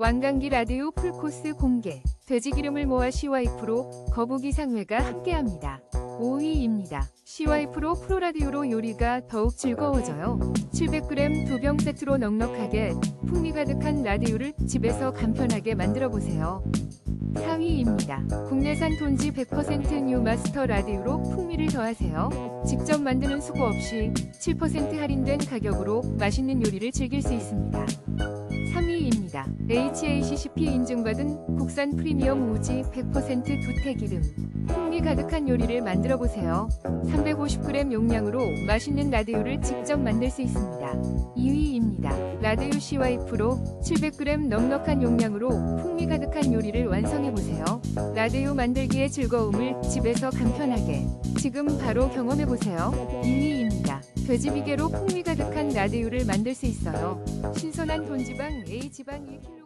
왕강기 라디오 풀코스 공개. 돼지기름을 모아 시와이프로 거북이 상회가 함께합니다. 5위입니다. 시와이프로 프로라디오로 요리가 더욱 즐거워져요. 700g 두 병 세트로 넉넉하게 풍미 가득한 라디오를 집에서 간편하게 만들어 보세요. 4위입니다. 국내산 돈지 100%뉴 마스터 라디오로 풍미를 더하세요. 직접 만드는 수고 없이 7% 할인된 가격으로 맛있는 요리를 즐길 수 있습니다. 3위입니다. HACCP 인증받은 국산 프리미엄 우지 100% 두태기름. 풍미 가득한 요리를 만들어 보세요. 350g 용량으로 맛있는 라디오를 직접 만들 수 있습니다. 2위입니다. 라디오 CY 프로 700g 넉넉한 용량으로 풍미 가득한 요리를 완성해 보세요. 라디오 만들기의 즐거움을 집에서 간편하게 지금 바로 경험해 보세요. 2위입니다. 돼지 비계로 풍미 가득한 라디오를 만들 수 있어요. 신선한 돈지방 A지방 1kg